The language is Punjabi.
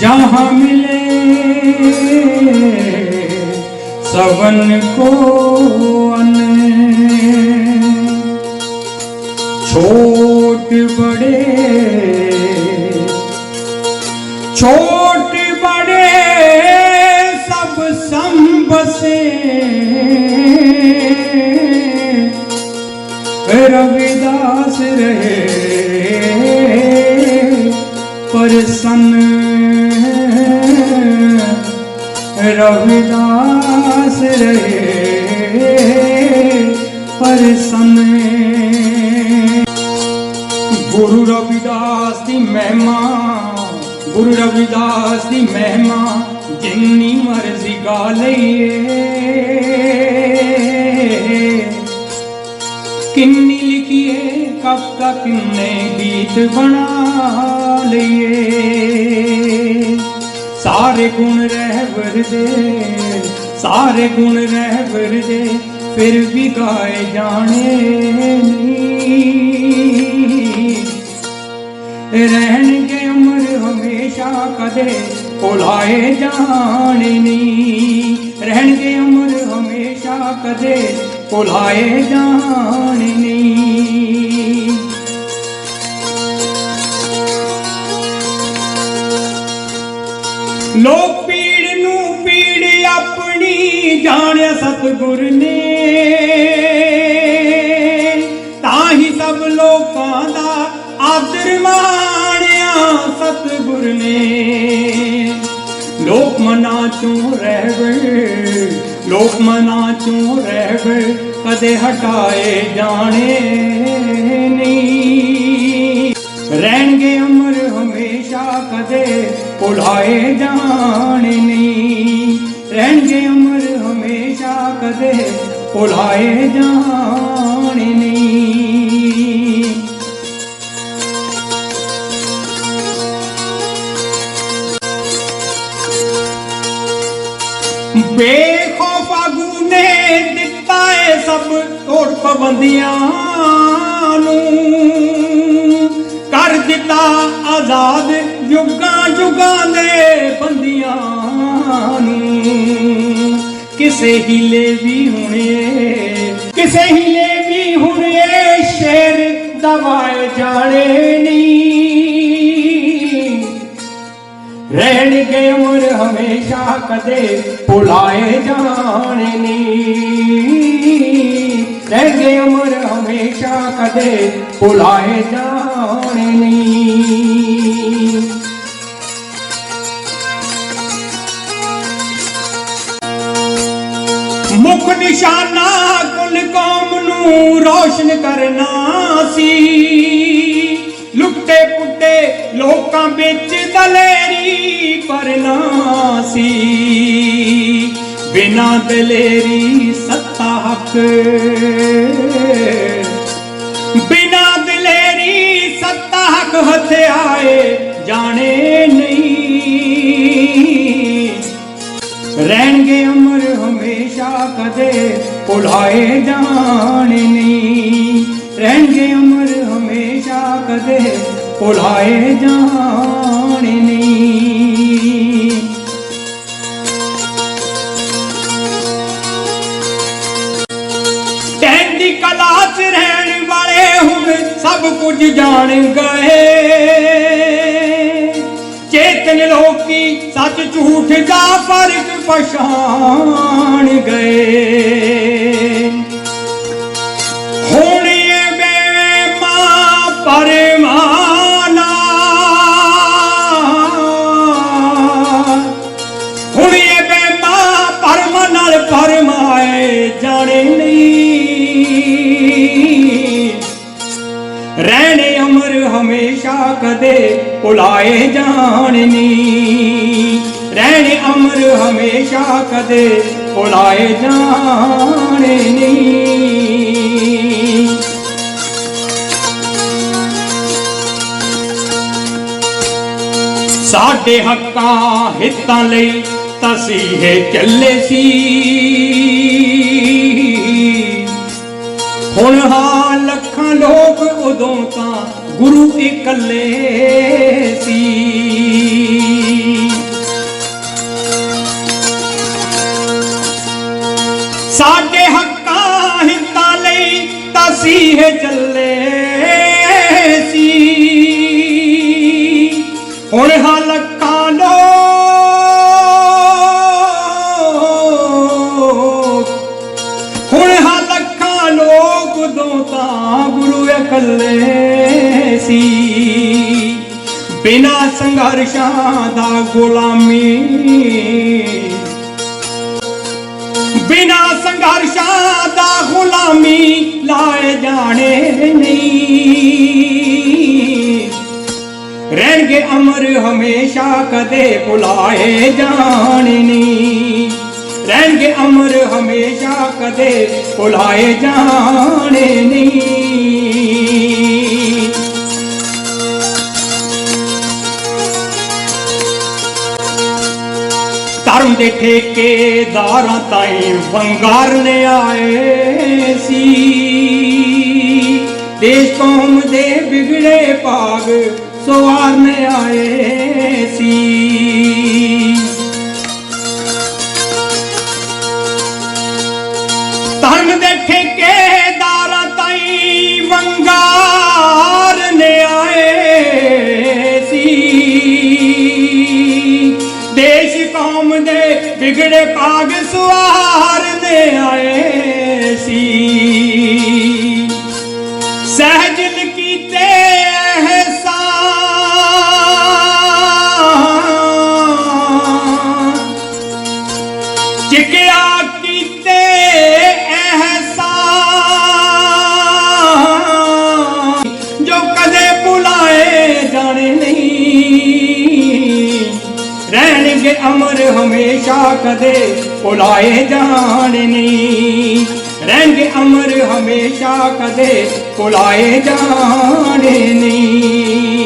जहाँ मिले सवन को अन छोट बड़े छोट बड़े सब संबसे रविदास रहे ਰਵਿਦਾਸ ਰਹੇ ਪਰ ਸਮੇ ਗੁਰੂ ਰਵਿਦਾਸ ਦੀ ਮਹਿਮਾ ਗੁਰੂ ਰਵਿਦਾਸ ਦੀ ਮਹਿਮਾ ਜਿੰਨੀ ਮਰਜ਼ੀ ਗਾ ਲਈਏ ਕਿੰਨੀ ਲਿਖੀਏ ਕਬ ਤੱਕ ਕਿੰਨੇ ਗੀਤ ਬਣਾ ਲਈਏ ਸਾਰੇ ਗੁਣ ਰਹਿ ਵਰਦੇ, ਸਾਰੇ ਗੁਣ ਰਹਿ ਵਰਦੇ, ਫਿਰ ਵੀ ਗਾਏ ਜਾਣੇ ਨਹੀਂ। ਰਹਿਣਗੇ ਉਮਰ ਹਮੇਸ਼ਾ ਕਦੇ ਭੁਲਾਏ ਜਾਣੇ ਨਹੀਂ। ਰਹਿਣਗੇ ਉਮਰ ਹਮੇਸ਼ਾ ਕਦੇ ਭੁਲਾਏ ਜਾਣੇ ਜਾਣਿਆ ਨੇ ਤਾਂ ਹੀ ਸਭ ਲੋਕਾਂ ਦਾ ਆਦਰ ਮਾਣਿਆ ਸਤਿਗੁਰ ਨੇ ਲੋਕ ਮਨਾਂ ਚੋਂ ਰਹਿਵੇ, ਲੋਕ ਮਨਾ ਚੋਂ ਰਹਿਵੇ, ਕਦੇ ਹਟਾਏ ਜਾਣੇ ਨਹੀਂ। ਰਹਿਣਗੇ ਅਮਰ ਹਮੇਸ਼ਾ, ਕਦੇ ਭੁਲਾਏ ਜਾਣੇ ਨਹੀਂ। ਰਹਿਣਗੇ ਅਮਰ ਕਦੇ ਭੁਲਾਏ ਜਾਣੇ ਨਹੀਂ। ਬੇਖੌਫਾ ਗੁਨੇ ਦਿੱਤਾ ਏ ਸਭ ਤੋੜ ਪਾਬੰਦੀਆਂ ਨੂੰ। ਕਰ ਦਿੱਤਾ ਆਜ਼ਾਦ ਯੁੱਗਾਂ ਯੁੱਗਾਂ ਦੇ ਬੰਦੀਆਂ ਨੂੰ। ਕਿਸੇ ਹੀਲੇ ਵੀ ਹੁਣੇ। ਕਿਸੇ ਹਿਲੇ ਵੀ ਹੁਣੇ ਸ਼ੇਰ ਦਵਾਏ ਜਾਣੇ ਨਹੀਂ। ਰਹਿਣਗੇ ਉਮਰ ਹਮੇਸ਼ਾ ਕਦੇ ਭੁਲਾਏ ਜਾਣੇ ਨਹੀਂ। ਰਹਿਣਗੇ ਉਮਰ ਹਮੇਸ਼ਾ ਕਦੇ ਭੁਲਾਏ ਜਾਣੇ ਨਹੀਂ। ਨਿਸ਼ਾਨਾ ਕੁੱਲ ਕੌਮ ਨੂੰ ਰੋਸ਼ਨ ਕਰਨਾ ਸੀ। ਲੁੱਟੇ ਪੁੱਟੇ ਲੋਕਾਂ ਵਿੱਚ ਦਲੇਰੀ ਕਰਨਾ ਸੀ। ਬਿਨਾ ਦਲੇਰੀ ਸੱਤਾ ਹੱਕ। ਬਿਨਾ ਦਲੇਰੀ ਸੱਤਾ ਹੱਕ ਹਥਿਆਏ ਜਾਣੇ ਭੁਲਾਏ ਜਾਣ ਨਹੀਂ ਰਹਿਣਗੇ ਉਮਰ ਹਮੇਸ਼ਾ ਕਦੇ ਭੁਲਾਏ ਜਾਣ ਨਹੀਂ ਟੈਨ ਕਲਾ 'ਚ ਰਹਿਣ ਵਾਲੇ ਹੁਣ ਸਭ ਕੁਝ ਜਾਣ ਗਏ। ਸੱਚ ਝੂਠ ਦਾ ਫ਼ਰਕ ਪਛਾਣ ਗਏ। ਰਹਿਣੇ ਅਮਰ ਹਮੇਸ਼ਾ ਕਦੇ ਭੁਲਾਏ ਜਾਣੇ ਨਹੀਂ ਰਹਿਣੇ ਅਮਰ ਹਮੇਸ਼ਾ ਕਦੇ ਭੁਲਾਏ ਜਾਣੇ ਨਹੀਂ ਸਾਡੇ ਹੱਕਾਂ ਹਿੱਤਾਂ ਲਈ ਤਸੀਹੇ ਚੱਲੇ ਸੀ। ਹੁਣ ਹਾਂ ਲੱਖਾਂ ਲੋਕ ਉਦੋਂ ਤਾਂ ਗੁਰੂ ਇਕੱਲੇ ਸੀ। ਸਾਡੇ ਹੱਕਾਂ ਹਿੱਤਾਂ ਲਈ ਤਾਂ ਸੀਹ ਚੱਲੇ ਸੀ। ਹੁਣ ਹਾਂ ਉਦੋਂ ਤਾਂ ਗੁਰੂ ਇਕੱਲੇ ਸੀ। ਬਿਨਾ ਸੰਘਰਸ਼ਾਂ ਦਾ ਗੁਲਾਮੀ। ਬਿਨਾ ਸੰਘਰਸ਼ਾਂ ਦਾ ਗੁਲਾਮੀ ਲਾਏ ਜਾਣੇ ਨਹੀਂ। ਰਹਿਣਗੇ ਅਮਰ ਹਮੇਸ਼ਾ ਕਦੇ ਭੁਲਾਏ ਜਾਣੇ ਨਹੀਂ। ਰਹਿਣਗੇ ਅਮਰ ਹਮੇਸ਼ਾ, ਕਦੇ ਭੁਲਾਏ ਜਾਣੇ ਨਹੀਂ। ਧਰਮ ਦੇ ਠੇਕੇਦਾਰਾਂ ਤਾਈਂ ਵੰਗਾਰਨ ਆਏ ਸੀ। ਦੇਸ਼ ਕੌਮ ਦੇ ਵਿਗੜੇ ਭਾਗ ਸਵਾਰਨ ਆਏ ਸੀ। ਕੌਮ ਦੇ ਵਿਗੜੇ ਭਾਗ ਸਵਾਰਨ ਆਏ ਸੀ। ਸਹਿ ਅਮਰ ਹਮੇਸ਼ਾ ਕਦੇ ਭੁਲਾਏ ਜਾਣ ਨਹੀਂ ਰਹਿਣਗੇ ਅਮਰ ਹਮੇਸ਼ਾ ਕਦੇ ਭੁਲਾਏ ਜਾਣ ਨਹੀਂ